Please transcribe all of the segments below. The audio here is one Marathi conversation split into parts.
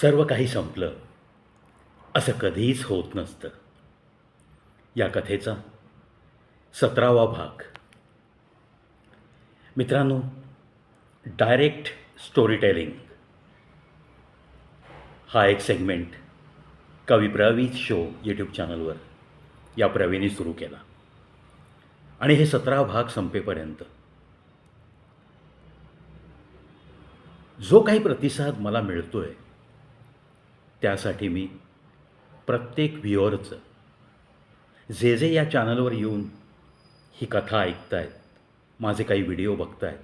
सर्व काही संपलं. असं कधीच होत नसतं. या कथेचा सतरावा भाग. मित्रांनो डायरेक्ट स्टोरी टेलिंग हा एक सेगमेंट कवी प्रवीज शो यूट्यूब चॅनलवर या प्रवीणी सुरू केला. आणि हे सतरा भाग संपेपर्यंत. जो काही प्रतिसाद मला मिळतो आहे त्यासाठी मी प्रत्येक व्ह्युअरचं जे जे या चॅनलवर येऊन ही कथा ऐकतायत माझे काही व्हिडिओ बघतायत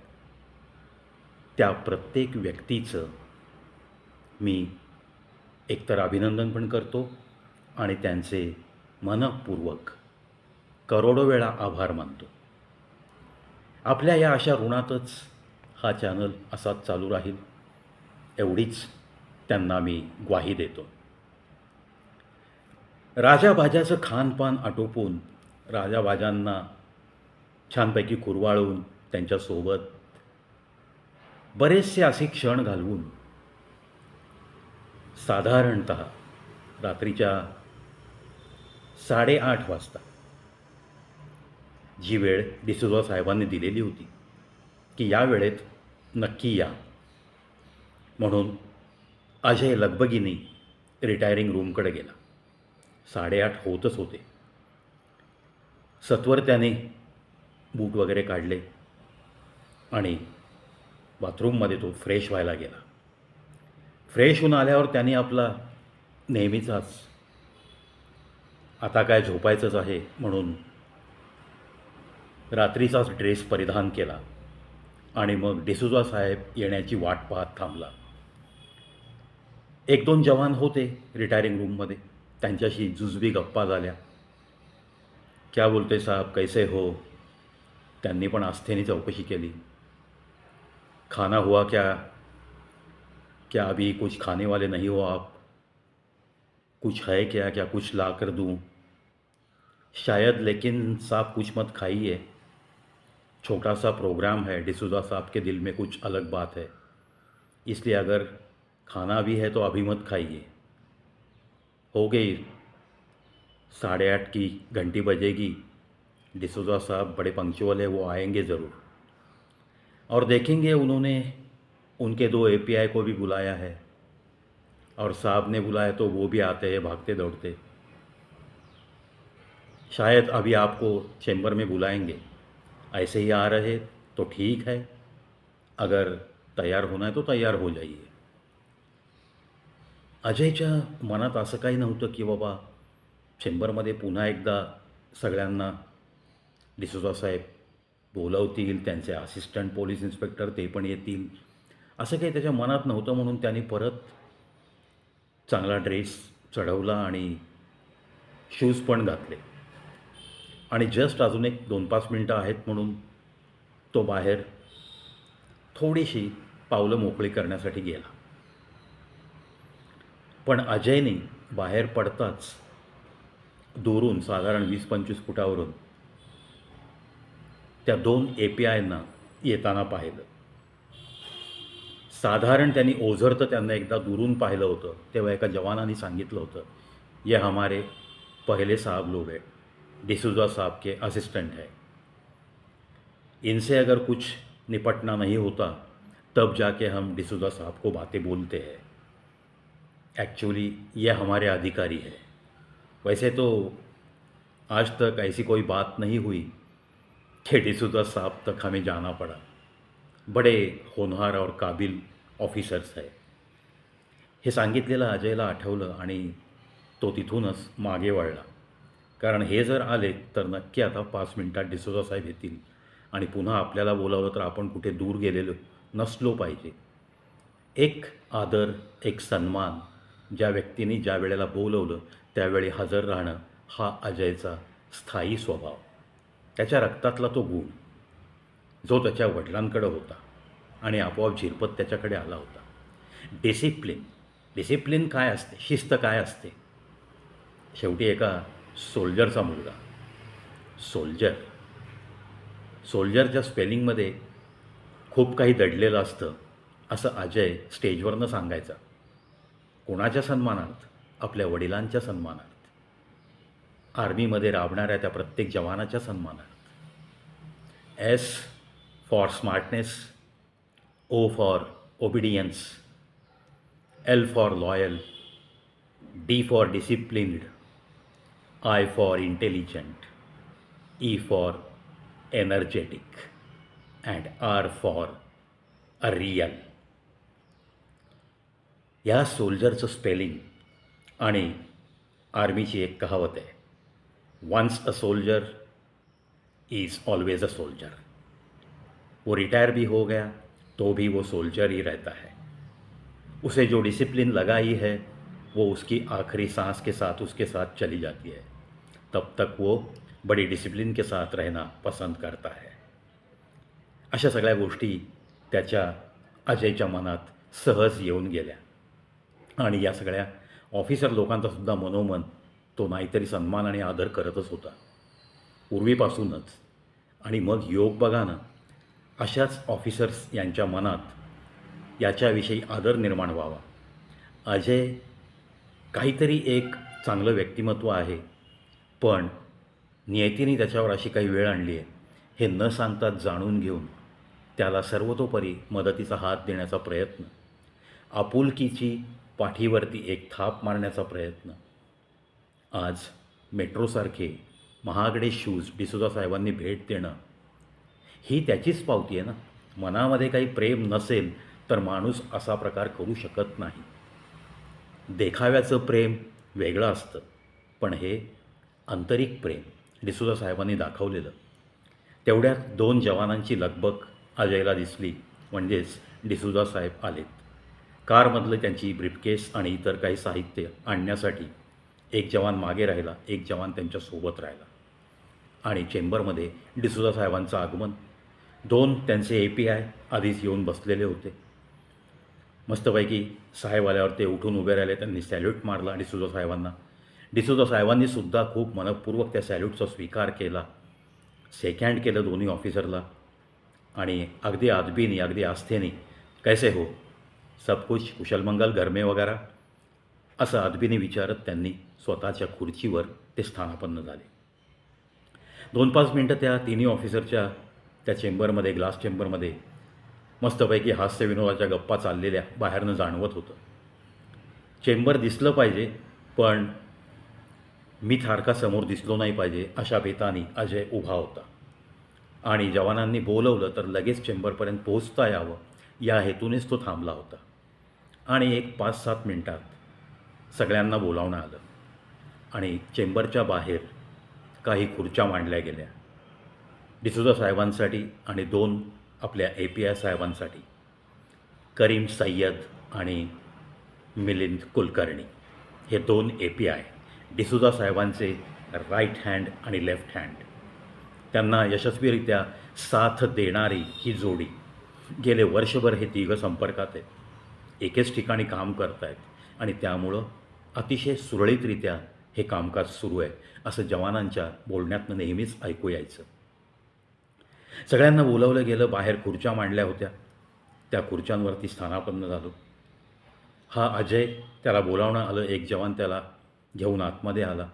त्या प्रत्येक व्यक्तीचं मी एकतर अभिनंदन पण करतो आणि त्यांचे मनपूर्वक करोडो वेळा आभार मानतो. आपल्या या अशा ऋणातच हा चॅनल असाच चालू राहील एवढीच त्यांना मी ग्वाही देतो. राजाबाजाचं खानपान आटोपून राजाबाजांना छानपैकी कुरवाळून त्यांच्यासोबत बरेचसे असे क्षण घालवून साधारणत रात्रीच्या साडेआठ वाजता जी वेळ डिसुजा साहेबांनी दिलेली होती की या वेळेत नक्की या. म्हणून अजय लगबगीने रिटायरिंग रूमकडे गेला. साडेआठ होतच होते. सत्वर त्याने बूट वगैरे काढले आणि बाथरूममध्ये तो फ्रेश व्हायला गेला. फ्रेश होऊन आल्यावर त्याने आपला नेहमीचाच आता काय झोपायचंच आहे म्हणून रात्रीचाच ड्रेस परिधान केला आणि मग डिसुजा साहेब येण्याची वाट पाहत थांबला. एक दोन जवान होते रिटायरिंग रूममध्ये त्यांच्याशी जुजबी गप्पा झाल्या. क्या बोलते साहब? कैसे हो? त्यांनी पण आस्थेने चौकशी केली. खाना हुआ क्या? क्या अभी कुछ खाने वाले नहीं हो आप? कुछ है क्या? क्या कुछ ला कर दूँ? शायद लेकिन साहब कुछ मत खाइए। छोटा सा प्रोग्राम है, डिसूजा साहब के दिल में कुछ अलग बात है। इसलिए अगर खाना भी है तो अभी मत खाइए। हो गई साढ़े आठ की घंटी बजेगी। डिसूजा साहब बड़े पंक्चुअल है, वो आएँगे ज़रूर। और देखेंगे उन्होंने उनके दो एपीआई को भी बुलाया है। और साहब ने बुलाया तो वो भी आते हैं, भागते दौड़ते। शायद अभी आपको चैम्बर में बुलाएँगे। ऐसे ही आ रहे तो ठीक है। अगर तैयार होना है तो तैयार हो जाइए। अजयच्या मनात असं काही नव्हतं की बाबा चेंबरमध्ये पुन्हा एकदा सगळ्यांना डिसोजा साहेब बोलावतील त्यांचे असिस्टंट पोलीस इन्स्पेक्टर ते पण येतील. असं काही त्याच्या मनात नव्हतं म्हणून त्यांनी परत चांगला ड्रेस चढवला आणि शूज पण घातले. आणि जस्ट अजून एक दोन पाच मिनटं आहेत म्हणून तो बाहेर थोडीशी पावलं मोकळी करण्यासाठी गेला. पण अजयने बाहेर पडताच दुरून साधारण वीस पंचवीस फुटावरून त्या दोन ए पी आयना येताना पाहिलं. साधारण त्यांनी ओझर तर त्यांना एकदा दुरून पाहिलं होतं तेव्हा एका जवानाने सांगितलं होतं ये हमारे पहले साहब लोग है डिसूजा साहब के असिस्टेंट है. इनसे अगर कुछ निपटना नहीं होता तब जाके हम डिसूजा साहब को बातें बोलते हैं। एक्चुअली ये हमारे अधिकारी है। वैसे तो आज तक ऐसी कोई बात नहीं हुई। कि डिसूजा साहब तक हमें जाना पड़ा। बड़े होनहार और काबिल ऑफिसर्स आहे हे सांगितलेलं अजयला आठवलं आणि तो तिथूनच मागे वळला कारण हे जर आले तर नक्की आता पाच मिनटात डिसोजा साहेब येतील आणि पुन्हा आपल्याला बोलावलं तर आपण कुठे दूर गेलेलो नसलो पाहिजे. एक आदर एक सन्मान ज्या व्यक्तीने ज्या वेळेला बोलवलं त्यावेळी हजर राहणं हा अजयचा स्थायी स्वभाव. त्याच्या रक्तातला तो गुण जो त्याच्या वडिलांकडं होता आणि आपोआप झिरपत त्याच्याकडे आला होता. डिसिप्लिन डिसिप्लिन काय असते? शिस्त काय असते? शेवटी एका सोल्जरचा मुलगा. सोल्जर सोल्जरच्या स्पेलिंगमध्ये खूप काही दडलेलं असतं असं अजय स्टेजवरनं सांगायचा. कोणाच्या सन्मानार्थ आपल्या वडिलांच्या सन्मानार्थ आर्मीमध्ये राबणाऱ्या त्या प्रत्येक जवानाच्या सन्मानार्थ S for smartness O for obedience L for loyal D for disciplined I for intelligent E for energetic and R for a real. या सोल्जरचं स्पेलिंग आणि आर्मीची एक कहावत आहे. Once a soldier is always a soldier वो रिटायर भी हो गया तो भी वो सोल्जर ही रहता है। उसे जो डिसिप्लिन लगाई है वो उसकी आखिरी सांस के साथ उसके साथ चली जाती है। तब तक वो बड़ी डिसिप्लिन के साथ रहना पसंद करता है। अशा सगळ्या गोष्टी त्याच्या अजयच्या मनात सहज येऊन गेल्या. आणि या सगळ्या ऑफिसर लोकांचासुद्धा मनोमन तो नाहीतरी सन्मान आणि आदर करतच होता. पूर्वीपासूनच. आणि मग योग बघा ना अशाच ऑफिसर्स यांच्या मनात याच्याविषयी आदर निर्माण व्हावा. अजय काहीतरी एक चांगलं व्यक्तिमत्व आहे पण नियतीने त्याच्यावर अशी काही वेळ आणली आहे हे न सांगताच जाणून घेऊन त्याला सर्वतोपरी मदतीचा हात देण्याचा प्रयत्न. आपुलकीची पाठीवरती एक थाप मारण्याचा प्रयत्न. आज मेट्रोसारखे महागडे शूज डिसोजा साहेबांनी भेट देणं ही त्याचीच पावती आहे ना? मनामध्ये काही प्रेम नसेल तर माणूस असा प्रकार करू शकत नाही. देखाव्याचं प्रेम वेगळं असतं पण हे आंतरिक प्रेम डिसुजा साहेबांनी दाखवलेलं. तेवढ्यात दोन जवानांची लगबग अजयला दिसली म्हणजेच डिसुजा साहेब आलेत. कारमधलं त्यांची ब्रिफकेस आणि इतर काही साहित्य आणण्यासाठी एक जवान मागे राहिला एक जवान त्यांच्यासोबत राहिला. आणि चेंबरमध्ये डिसुजा साहेबांचं आगमन दोन त्यांचे ए पी आय आधीच येऊन बसलेले होते. मस्तपैकी साहेब आल्यावर ते उठून उभे राहिले त्यांनी सॅल्यूट मारला डिसुजा साहेबांना. डिसुजा साहेबांनी सुद्धा खूप मनपूर्वक त्या सॅल्यूटचा स्वीकार केला. सेकँड केलं दोन्ही ऑफिसरला आणि अगदी आदबीने अगदी आस्थेने कैसे हो? सब कुछ कुशलमंगल घरमे वगैरे असं अदबीने विचारत त्यांनी स्वतःच्या खुर्चीवर ते स्थानापन्न झाले. दोन पाच मिनटं त्या तिन्ही ऑफिसरच्या त्या चेंबरमध्ये ग्लास चेंबरमध्ये मस्तपैकी हास्यविनोदाच्या गप्पा चाललेल्या बाहेरनं जाणवत होतं. चेंबर दिसलं पाहिजे पण मी थारका समोर दिसलो नाही पाहिजे अशा बेतानी अजय उभा होता. आणि जवानांनी बोलवलं तर लगेच चेंबरपर्यंत पोहोचता यावं या हेतूनेच तो थांबला होता. आणि एक पाच सात मिनटात सगळ्यांना बोलावणं आलं. आणि चेंबरच्या बाहेर काही खुर्च्या मांडल्या गेल्या. डिसुजा साहेबांसाठी आणि दोन आपल्या ए पी आय साहेबांसाठी. करीम सय्यद आणि मिलिंद कुलकर्णी. हे दोन ए पी आय डिसुजा साहेबांचे राईट हँड आणि लेफ्ट हँड त्यांना यशस्वीरित्या साथ देणारी ही जोडी गेले वर्षभर हे तिघं संपर्कात आहेत. एकेच ठिकाणी काम करत आहेत आणि त्यामुळं अतिशय सुरळीतरित्या हे कामकाज सुरू आहे असं जवानांच्या बोलण्यातनं नेहमीच ऐकू यायचं. सगळ्यांना बोलवलं गेलं बाहेर खुर्च्या मांडल्या होत्या. त्या खुर्च्यांवरती स्थानापन्न झालो. हा अजय त्याला बोलावणं आलं एक जवान त्याला घेऊन आतमध्ये आला.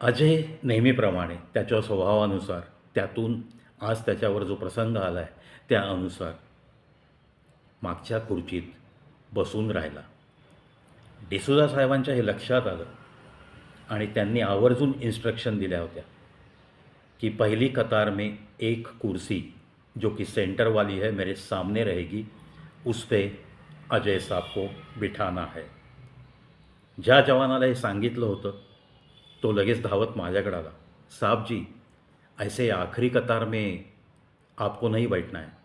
अजय नेहमीप्रमाणे त्याच्या स्वभावानुसार त्यातून आज त्याच्यावर जो प्रसंग आला आहे त्यानुसार मागच्या खुर्चीत बसून राहिला. डिसुजा साहेबांच्या हे लक्षात आलं आणि त्यांनी आवर्जून इन्स्ट्रक्शन दिल्या होत्या कि पहली कतार में एक कुर्सी जो कि सेंटर वाली है मेरे सामने रहेगी उस पे अजय साहब को बिठाना है। ज्या जवानाला हे सांगितलं होतं तो लगेच धावत माझ्याकडे आला. साहब जी ऐसे आखिरी कतार में आपको नहीं बैठना है।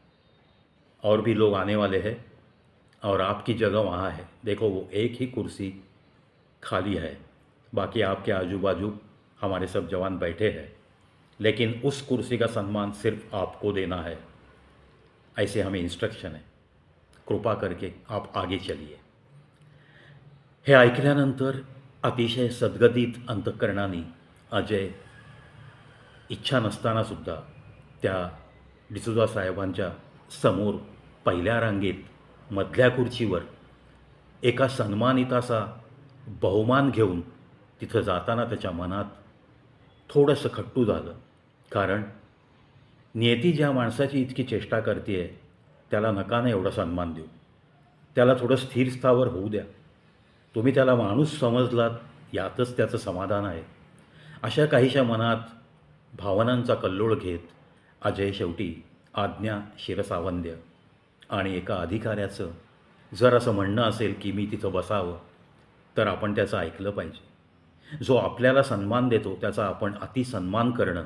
और भी लोग आने वाले हैं और आपकी जगह वहाँ है। देखो, वो एक ही कुर्सी खाली है। बाकी आपके आजू बाजू हमारे सब जवान बैठे हैं। लेकिन उस कुर्सी का सम्मान सिर्फ़ आपको देना है। ऐसे हमें इंस्ट्रक्शन है। कृपा करके आप आगे चलिए। हे ऐकल्यानंतर अतिशय सद्गतीत अंतःकरणाने अजय इच्छा नसतानासुद्धा त्या डिसुजा साहेबांच्या समोर पहिल्या रांगेत मधल्या खुर्चीवर एका सन्मानिताचा बहुमान घेऊन तिथं जाताना त्याच्या मनात थोडंसं खट्टू झालं. कारण नियती ज्या माणसाची इतकी चेष्टा करते त्याला नकानं एवढा सन्मान देऊ. त्याला थोडं स्थिर स्थावर होऊ द्या. तुम्ही त्याला माणूस समजलात यातच त्याचं समाधान आहे. अशा काहीशा मनात भावनांचा कल्लोळ घेत अजय शेवटी आज्ञा शिरसावंद्य. आणि एका अधिकाऱ्याचं जर असं म्हणणं असेल की मी तिथं बसावं तर आपण त्याचं ऐकलं पाहिजे. जो आपल्याला सन्मान देतो त्याचा आपण अतिसन्मान करणं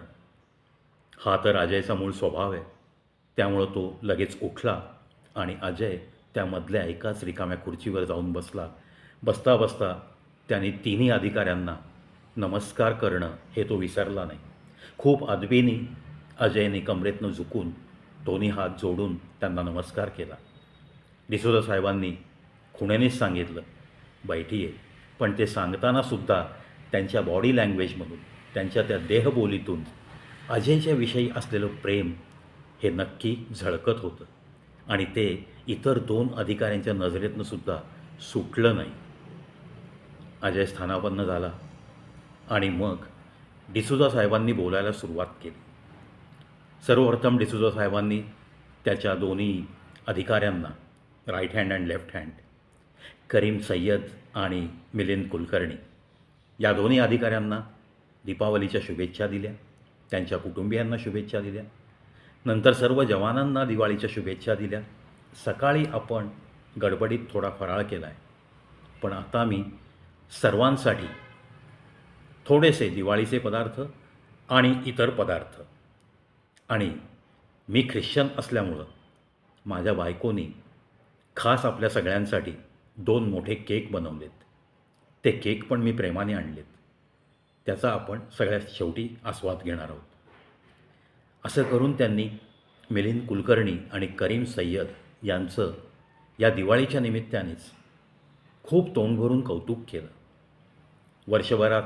हा तर अजयचा मूळ स्वभाव आहे. त्यामुळं तो लगेच उठला आणि अजय त्यामधल्या एकाच रिकाम्या खुर्चीवर जाऊन बसला. बसता बसता त्यांनी तिन्ही अधिकाऱ्यांना नमस्कार करणं हे तो विसरला नाही. खूप अदबीनी अजयने कमरेतनं झुकून दोन्ही हात जोडून त्यांना नमस्कार केला. डिसोजा साहेबांनी खुण्यानेच सांगितलं बैठी आहे पण ते सांगतानासुद्धा त्यांच्या बॉडी लँग्वेजमधून त्यांच्या त्या देहबोलीतून अजयच्या विषयी असलेलं प्रेम हे नक्की झळकत होतं. आणि ते इतर दोन अधिकाऱ्यांच्या नजरेतनं सुद्धा सुटलं नाही. अजय स्थानापन्न झाला आणि मग डिसुजा साहेबांनी बोलायला सुरुवात केली. सर्वप्रथम डिसुजा साहेबांनी त्याच्या दोन्ही अधिकाऱ्यांना right hand and left hand Karim Sayyed आणि मिलिंद कुलकर्णी या दोन्ही अधिकाऱ्यांना दीपावलीच्या शुभेच्छा दिल्या त्यांच्या कुटुंबियांना शुभेच्छा दिल्या नंतर सर्व जवानांना दिवाळीच्या शुभेच्छा दिल्या. सकाळी आपण गडबडीत थोडा फराळ केला आहे पण आता मी सर्वांसाठी थोडेसे दिवाळीचे पदार्थ आणि इतर पदार्थ आणि मी ख्रिश्चन असल्यामुळं माझ्या बायकोनी खास आपल्या सगळ्यांसाठी दोन मोठे केक बनवलेत. ते केक पण मी प्रेमाने आणलेत. त्याचा आपण सगळ्यात शेवटी आस्वाद घेणार आहोत. असं करून त्यांनी मिलिंद कुलकर्णी आणि करीम सय्यद यांचं या दिवाळीच्या निमित्तानेच खूप तोंड भरून कौतुक केलं. वर्षभरात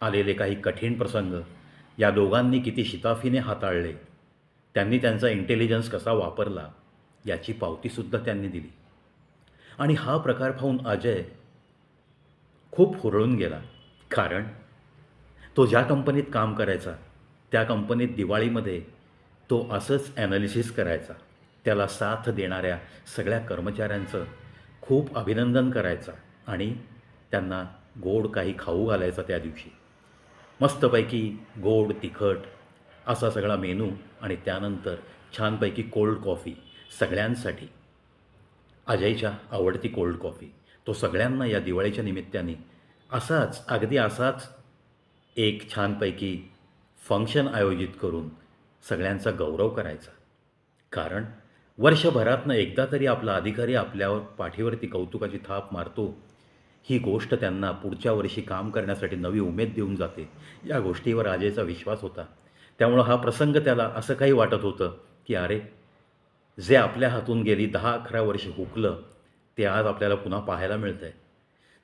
आलेले काही कठीण प्रसंग या दोघांनी किती शिताफीने हाताळले. त्यांनी त्यांचा इंटेलिजन्स कसा वापरला याची पावतीसुद्धा त्यांनी दिली. आणि हा प्रकार पाहून अजय खूप हुरळून गेला. कारण तो ज्या कंपनीत काम करायचा त्या कंपनीत दिवाळीमध्ये तो असंच ॲनालिसिस करायचा. त्याला साथ देणाऱ्या सगळ्या कर्मचाऱ्यांचं खूप अभिनंदन करायचा आणि त्यांना गोड काही खाऊ घालायचा त्या दिवशी. मस्तपैकी गोड तिखट असा सगळा मेनू आणि त्यानंतर छानपैकी कोल्ड कॉफी सगळ्यांसाठी. अजयच्या आवडती कोल्ड कॉफी. तो सगळ्यांना या दिवाळीच्या निमित्ताने असाच अगदी असाच एक छानपैकी फंक्शन आयोजित करून सगळ्यांचा गौरव करायचा. कारण वर्षभरातनं एकदा तरी आपला अधिकारी आपल्यावर पाठीवरती कौतुकाची थाप मारतो ही गोष्ट त्यांना पुढच्या वर्षी काम करण्यासाठी नवी उमेद देऊन जाते. या गोष्टीवर राजेचा विश्वास होता. त्यामुळं हा प्रसंग त्याला असं काही वाटत होतं की अरे जे आपल्या हातून गेली दहा अकरा वर्ष हुकलं ते आज आपल्याला पुन्हा पाहायला मिळतं आहे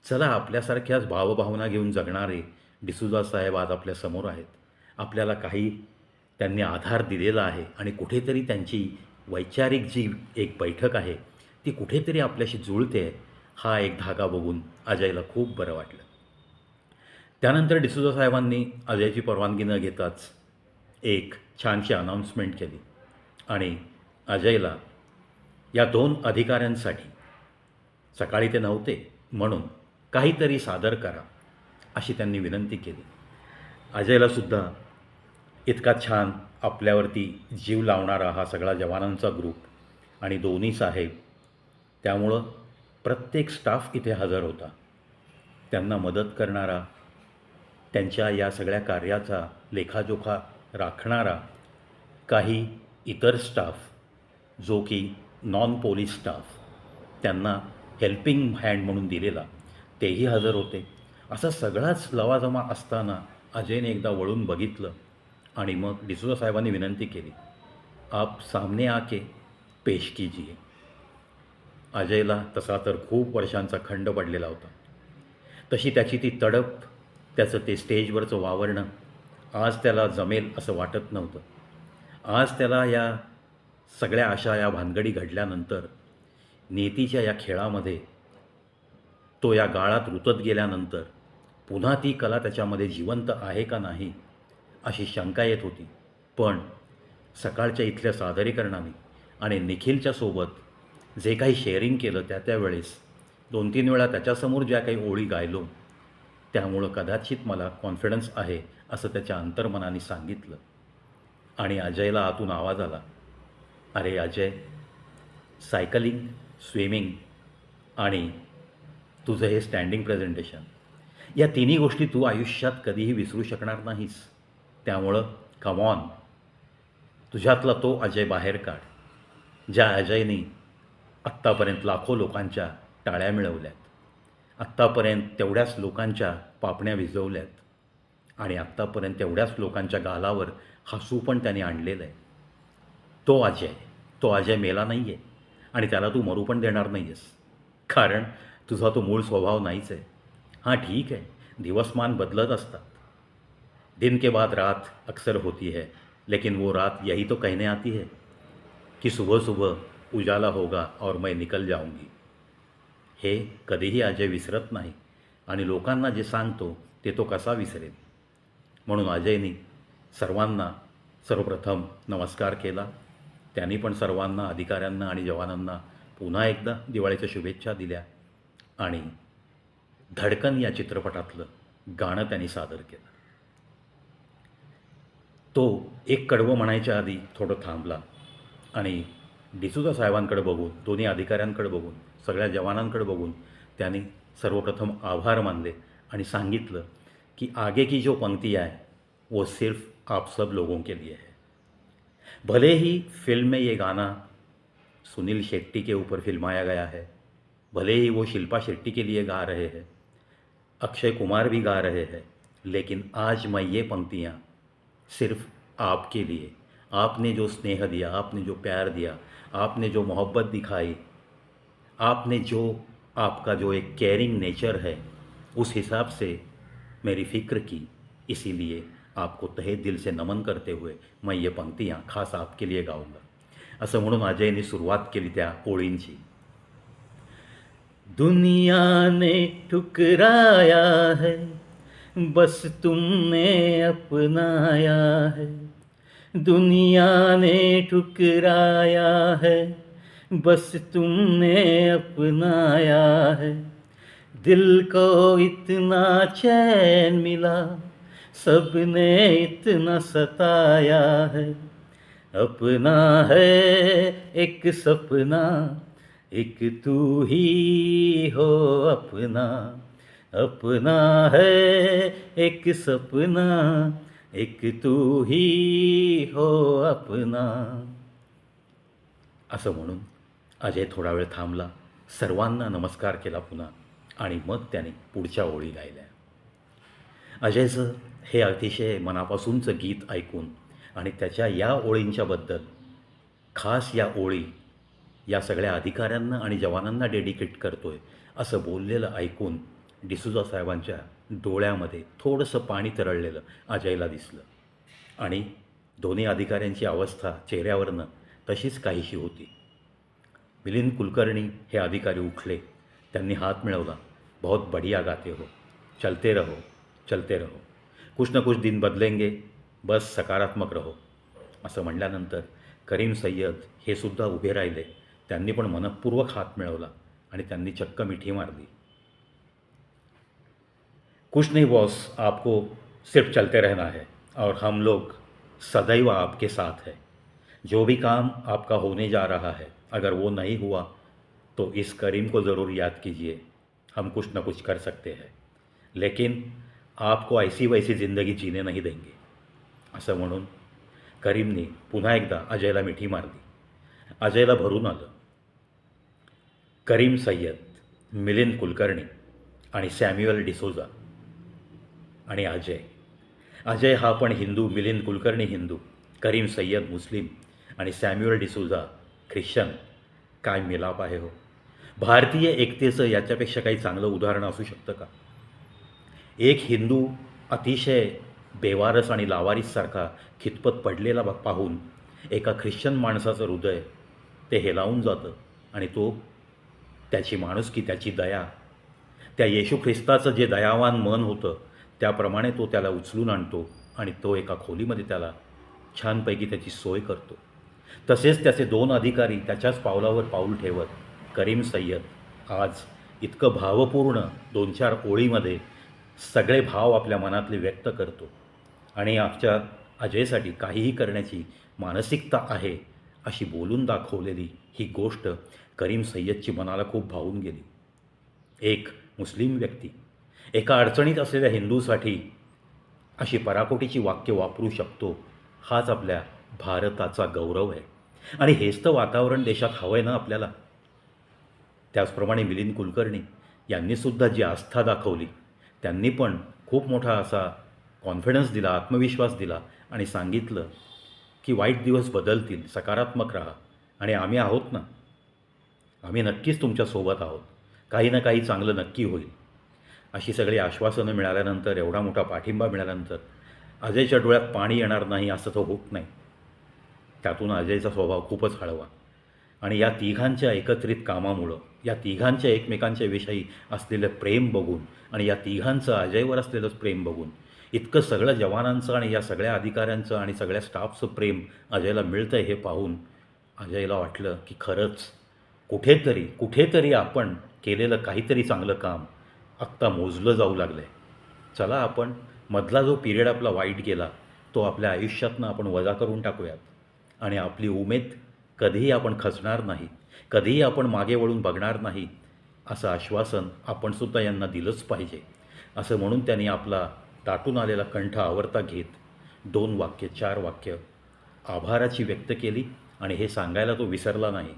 चला आपल्यासारख्याच भावभावना घेऊन जगणारे डिसुजा साहेब आज आपल्यासमोर आहेत. आपल्याला काही त्यांनी आधार दिलेला आहे आणि कुठेतरी त्यांची वैचारिक जी एक बैठक आहे ती कुठेतरी आपल्याशी जुळते आहे. हा एक धागा बघून अजयला खूप बरं वाटलं. त्यानंतर डिसुजा साहेबांनी अजयची परवानगी न घेताच एक छानशी अनाऊन्समेंट केली आणि अजयला या दोन अधिकाऱ्यांसाठी सकाळी ते नव्हते म्हणून काहीतरी सादर करा अशी त्यांनी विनंती केली. अजयलासुद्धा इतका छान आपल्यावरती जीव लावणारा हा सगळा जवानांचा ग्रुप आणि दोन्ही साहेब त्यामुळं प्रत्येक स्टाफ इथे हजर होता. त्यांना मदत करणारा त्यांच्या या सगळ्या कार्याचा लेखाजोखा राखणारा काही इतर स्टाफ जो की नॉन पोलीस स्टाफ त्यांना हेल्पिंग हँड म्हणून दिलेला तेही हजर होते. असा सगळाच लवाजमा असताना अजयने एकदा वळून बघितलं आणि मग डिसोजा साहेबांनी विनंती केली आप सामने आके पेश कीजिए. अजयला तसा तर खूप वर्षांचा खंड पडलेला होता. तशी त्याची ती तडप त्याचं ते स्टेजवरचं वावरणं आज त्याला जमेल असं वाटत नव्हतं. आज त्याला या सगळ्या अशा या भानगडी घडल्यानंतर नेतीच्या या खेळामध्ये तो या गाळात रुतत गेल्यानंतर पुन्हा ती कला त्याच्यामध्ये जिवंत आहे का नाही अशी शंका येत होती. पण सकाळच्या इथल्या सादरीकरणाने आणि निखिलच्या सोबत जे काही शेअरिंग केलं त्या त्यावेळेस दोन तीन वेळा त्याच्यासमोर ज्या काही ओळी गायलो त्यामुळं कदाचित मला कॉन्फिडन्स आहे असं त्याच्या अंतर्मनाने सांगितलं. आणि अजयला आतून आवाज आला अरे अजय सायकलिंग स्विमिंग आणि तुझं हे स्टँडिंग प्रेझेंटेशन या तिन्ही गोष्टी तू आयुष्यात कधीही विसरू शकणार नाहीस. त्यामुळं कमॉन तुझ्यातला तो अजय बाहेर काढ ज्या अजयनी आत्तापर्यंत लाखो लोकांच्या टाळ्या मिळवल्यात. आत्तापर्यंत तेवढ्याच लोकांच्या पापण्या विझवल्यात. आणि आत्तापर्यंत तेवढ्याच लोकांच्या गालावर हसू पण त्याने आणलेलं आहे. तो अजय तो अजय मेला नाही आहे आणि त्याला तू मरू पण देणार नाही आहेस कारण तुझा तो मूळ स्वभाव नाहीच आहे. हां ठीक आहे. दिवसमान बदलत असतात. दिन के बाद रात अक्सर होती है लेकिन वो रात यही तो कहने आती है कि सुबह सुबह उजाला होगा और मैं निकल जाऊंगी। हे कधीही अजय विसरत नाही आणि लोकांना जे सांगतो ते तो कसा विसरेल? म्हणून अजयनी सर्वांना सर्वप्रथम नमस्कार केला. त्यांनी पण सर्वांना अधिकाऱ्यांना आणि जवानांना पुन्हा एकदा दिवाळीच्या शुभेच्छा दिल्या आणि धडकन या चित्रपटातलं गाणं त्यांनी सादर केलं. तो एक कडवं म्हणायच्या आधी थोडं थांबला आणि डिसुजा साहेबांकडे बघून दोन्ही अधिकाऱ्यांकडे बघून सगळ्या जवानांकडे बघून त्यांनी सर्वप्रथम आभार मानले आणि सांगितलं कि आगे की जो पंक्ति आहे वो सिर्फ आप सब लोगों के लिए है. भले ही फिल्म में ये गाना सुनील शेट्टी के ऊपर फिल्माया गया है भले ही वो शिल्पा शेट्टी के लिए गा रहे हैं अक्षय कुमार भी गा रहे हैं लेकिन आज मैं ये पंक्तियाँ सिर्फ आपके लिए आपने जो स्नेह दिया, आपने जो प्यार दिया, आपने जो मोहब्बत दिखाई, आपने जो, आपका जो एक केयरिंग नेचर है, उस हिसाब से मेरी फ़िक्र की। इसीलिए आपको तहे दिल से नमन करते हुए मैं ये पंक्तियाँ खास आपके लिए गाऊँगा। असं म्हणून अजयने सुरुवात केली त्या ओळींची। दुनिया ने ठुकराया है, बस तुमने अपनाया है। दुनिया ने ठुकराया है, बस तुमने अपनाया है। दिल को इतना चैन मिला, सबने इतना सताया है। अपना है एक सपना, एक तू ही हो अपना। अपना है एक सपना एक तू ही हो अपना. असं म्हणून अजय थोडा वेळ थांबला सर्वांना नमस्कार केला पुन्हा आणि मग त्याने पुढच्या ओळी गायल्या. अजयचं हे अतिशय मनापासूनचं गीत ऐकून आणि त्याच्या या ओळींच्याबद्दल खास या ओळी या सगळ्या अधिकाऱ्यांना आणि जवानांना डेडिकेट करतो आहे असं बोललेलं ऐकून डिसुजा साहेबांच्या डोळ्यामध्ये थोडंसं पाणी तरळलेलं अजयला दिसलं. आणि दोन्ही अधिकाऱ्यांची अवस्था चेहऱ्यावरनं तशीच काहीशी होती. मिलिंद कुलकर्णी हे अधिकारी उठले. त्यांनी हात मिळवला. बहुत बढ़िया गाते हो. चलते रहो. चलते रहो. कुछ न कुछ दिन बदलेंगे. बस सकारात्मक रहो. असं म्हणल्यानंतर करीम सय्यद हे सुद्धा उभे राहिले. त्यांनी पण मनपूर्वक हात मिळवला आणि त्यांनी चक्क मिठी मारली. कुछ नहीं बॉस आपको सिर्फ चलते रहना है और हम लोग सदैव आपके साथ हैं। जो भी काम आपका होने जा रहा है अगर वो नहीं हुआ तो इस करीम को ज़रूर याद कीजिए। हम कुछ ना कुछ कर सकते हैं। लेकिन आपको ऐसी वैसी ज़िंदगी जीने नहीं देंगे। असं म्हणून करीमने पुन्हा एकदा अजयला मिठी मारली अजयला भरून आलं। करीम सय्यद मिलिंद कुलकर्णी आणि सॅम्युअल डिसोजा आणि अजय. अजय हा पण हिंदू मिलिंद कुलकर्णी हिंदू करीम सय्यद मुस्लिम आणि सॅम्युअल डिसुजा ख्रिश्चन. काय मिलाप आहे हो. भारतीय एकतेचं याच्यापेक्षा काही चांगलं उदाहरण असू शकतं का? एक हिंदू अतिशय बेवारस आणि लावारीससारखा खितपत पडलेला पाहून एका ख्रिश्चन माणसाचं हृदय ते हेलावून जातं आणि तो त्याची माणुसकी त्याची दया त्या येशू ख्रिस्ताचं जे दयावान मन होतं त्याप्रमाणे तो त्याला उचलून आणतो आणि तो एका खोलीमध्ये त्याला छानपैकी त्याची सोय करतो. तसेच त्याचे दोन अधिकारी त्याच्याच पावलावर पाऊल ठेवत करीम सय्यद आज इतकं भावपूर्ण दोन चार ओळीमध्ये सगळे भाव आपल्या मनातले व्यक्त करतो. आणि आमच्या अजयसाठी काहीही करण्याची मानसिकता आहे अशी बोलून दाखवलेली ही गोष्ट करीम सय्यदची मनाला खूप भावून गेली. एक मुस्लिम व्यक्ती एका अडचणीत असलेल्या हिंदूसाठी अशी पराकोटीची वाक्य वापरू शकतो. हाच आपल्या भारताचा गौरव आहे. आणि हेच तर वातावरण देशात हवं आहे ना आपल्याला. त्याचप्रमाणे मिलिंद कुलकर्णी यांनीसुद्धा जी आस्था दाखवली त्यांनी पण खूप मोठा असा कॉन्फिडन्स दिला आत्मविश्वास दिला आणि सांगितलं की वाईट दिवस बदलतील सकारात्मक राहा. आणि आम्ही आहोत ना. आम्ही नक्कीच तुमच्यासोबत आहोत. काही ना काही चांगलं नक्की होईल. अशी सगळी आश्वासनं मिळाल्यानंतर एवढा मोठा पाठिंबा मिळाल्यानंतर अजयच्या डोळ्यात पाणी येणार नाही असं तो होत नाही. त्यातून अजयचा स्वभाव खूपच हळवा. आणि या तिघांच्या एकत्रित कामामुळं या तिघांच्या एकमेकांच्या विषयी असलेलं प्रेम बघून आणि या तिघांचं अजयवर असलेलं प्रेम बघून इतकं सगळं जवानांचं आणि या सगळ्या अधिकाऱ्यांचं आणि सगळ्या स्टाफचं प्रेम अजयला मिळतं हे पाहून अजयला वाटलं की खरंच कुठेतरी कुठेतरी आपण केलेलं काहीतरी चांगलं काम आत्ता मोजलं जाऊ लागलं आहे चला आपण मधला जो पिरियड आपला वाईट गेला तो आपल्या आयुष्यातनं आपण वजा करून टाकूयात. आणि आपली उमेद कधीही आपण खचणार नाही कधीही आपण मागे वळून बघणार नाही असं आश्वासन आपणसुद्धा यांना दिलंच पाहिजे. असं म्हणून त्यांनी आपला दाटून आलेला कंठ आवर्ता घेत दोन वाक्य चार वाक्य आभाराची व्यक्त केली आणि हे सांगायला तो विसरला नाही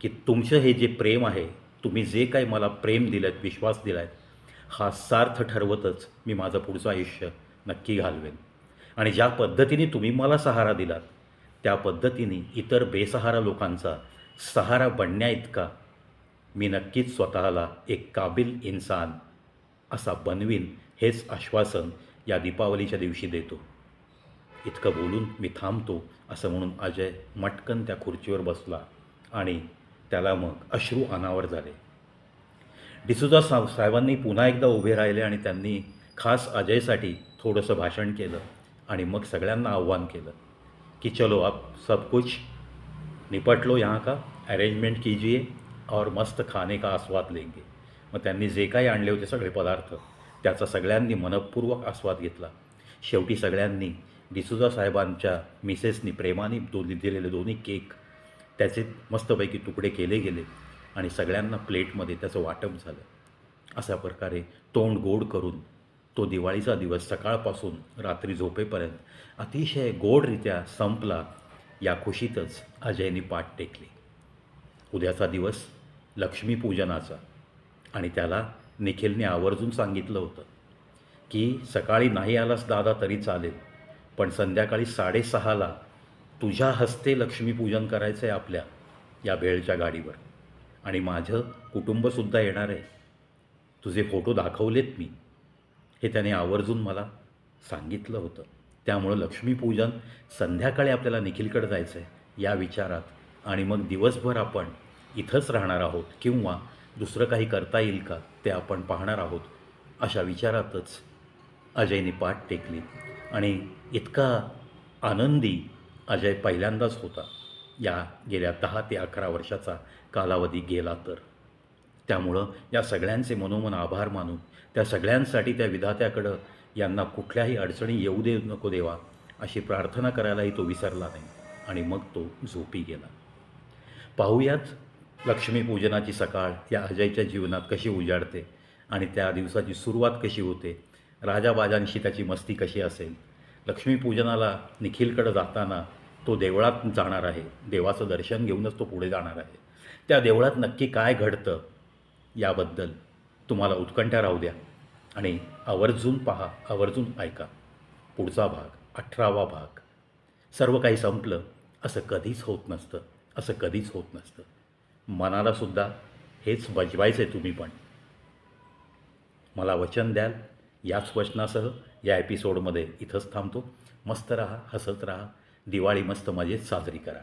की तुमचं हे जे प्रेम आहे तुम्ही जे काही मला प्रेम दिलं आहेत विश्वास दिला हा सार्थ ठरवतच मी माझं पुढचं आयुष्य नक्की घालवेन. आणि ज्या पद्धतीने तुम्ही मला सहारा दिलात त्या पद्धतीने इतर बेसहारा लोकांचा सहारा बनण्या इतका मी नक्कीच स्वतःला एक काबिल इन्सान असा बनवीन हेच आश्वासन या दीपावलीच्या दिवशी देतो. इतकं बोलून मी थांबतो असं म्हणून अजय मटकन त्या खुर्चीवर बसला आणि त्याला मग अश्रू अनावर झाले. डिसुजा सा साहेबांनी पुन्हा एकदा उभे राहिले आणि त्यांनी खास अजयसाठी थोडंसं भाषण केलं आणि मग सगळ्यांना आव्हान केलं की चलो आप सब कुछ निपट लो यहाँ का अरेंजमेंट कीजिए और मस्त खाने का आस्वाद लेंगे. मग त्यांनी जे काही आणले होते सगळे पदार्थ त्याचा सगळ्यांनी मनपूर्वक आस्वाद घेतला. शेवटी सगळ्यांनी डिसुजा साहेबांच्या मिसेसनी प्रेमाने दो दिलेले दोन्ही केक त्याचे मस्तपैकी तुकडे केले गेले आणि सगळ्यांना प्लेटमध्ये त्याचं वाटप झालं. अशा प्रकारे तोंड गोड करून तो दिवाळीचा दिवस सकाळपासून रात्री झोपेपर्यंत अतिशय गोडरित्या संपला या खुशीतच अजयने पाठ टेकली. उद्याचा दिवस लक्ष्मीपूजनाचा आणि त्याला निखिलने आवर्जून सांगितलं होतं की सकाळी नाही आलास दादा तरी चालेल पण संध्याकाळी साडेसहाला तुझ्या हस्ते लक्ष्मीपूजन करायचं आहे आपल्या या भेळच्या गाडीवर. आणि माझं कुटुंबसुद्धा येणार आहे. तुझे फोटो दाखवलेत मी. हे त्याने आवर्जून मला सांगितलं होतं. त्यामुळं लक्ष्मीपूजन संध्याकाळी आपल्याला निखिलकडे जायचं आहे या विचारात. आणि मग दिवसभर आपण इथंच राहणार आहोत किंवा दुसरं काही करता येईल का ते आपण पाहणार आहोत अशा विचारातच अजयने पाठ टेकली. आणि इतका आनंदी अजय पहिल्यांदाच होता. या गेल्या दहा ते अकरा वर्षाचा कालावधी गेला तर. त्यामुळं या सगळ्यांचे मनोमन आभार मानून त्या सगळ्यांसाठी त्या विधात्याकडं यांना कुठल्याही अडचणी येऊ दे नको देवा अशी प्रार्थना करायलाही तो विसरला नाही आणि मग तो झोपी गेला. पाहूयाच लक्ष्मीपूजनाची सकाळ या अजयच्या जीवनात कशी उजाडते आणि त्या दिवसाची सुरुवात कशी होते राजाबाजांशी त्याची मस्ती कशी असेल लक्ष्मीपूजनाला निखिलकडं जाताना तो देवळात जाणार आहे. देवाचं दर्शन घेऊनच तो पुढे जाणार आहे. त्या देवळात नक्की काय घडतं याबद्दल तुम्हाला उत्कंठा राहू द्या. आणि आवर्जून पहा आवर्जून ऐका. पुढचा भाग अठरावा भाग. सर्व काही संपलं. असं कधीच होत नसतं. असं कधीच होत नसतं. मनालासुद्धा हेच बजवायचं आहे तुम्ही पण. मला वचन द्याल. याच वचनासह या एपिसोडमध्ये इथंच थांबतो. मस्त राहा हसत राहा. दिवाळी मस्त मजेत साजरी करा.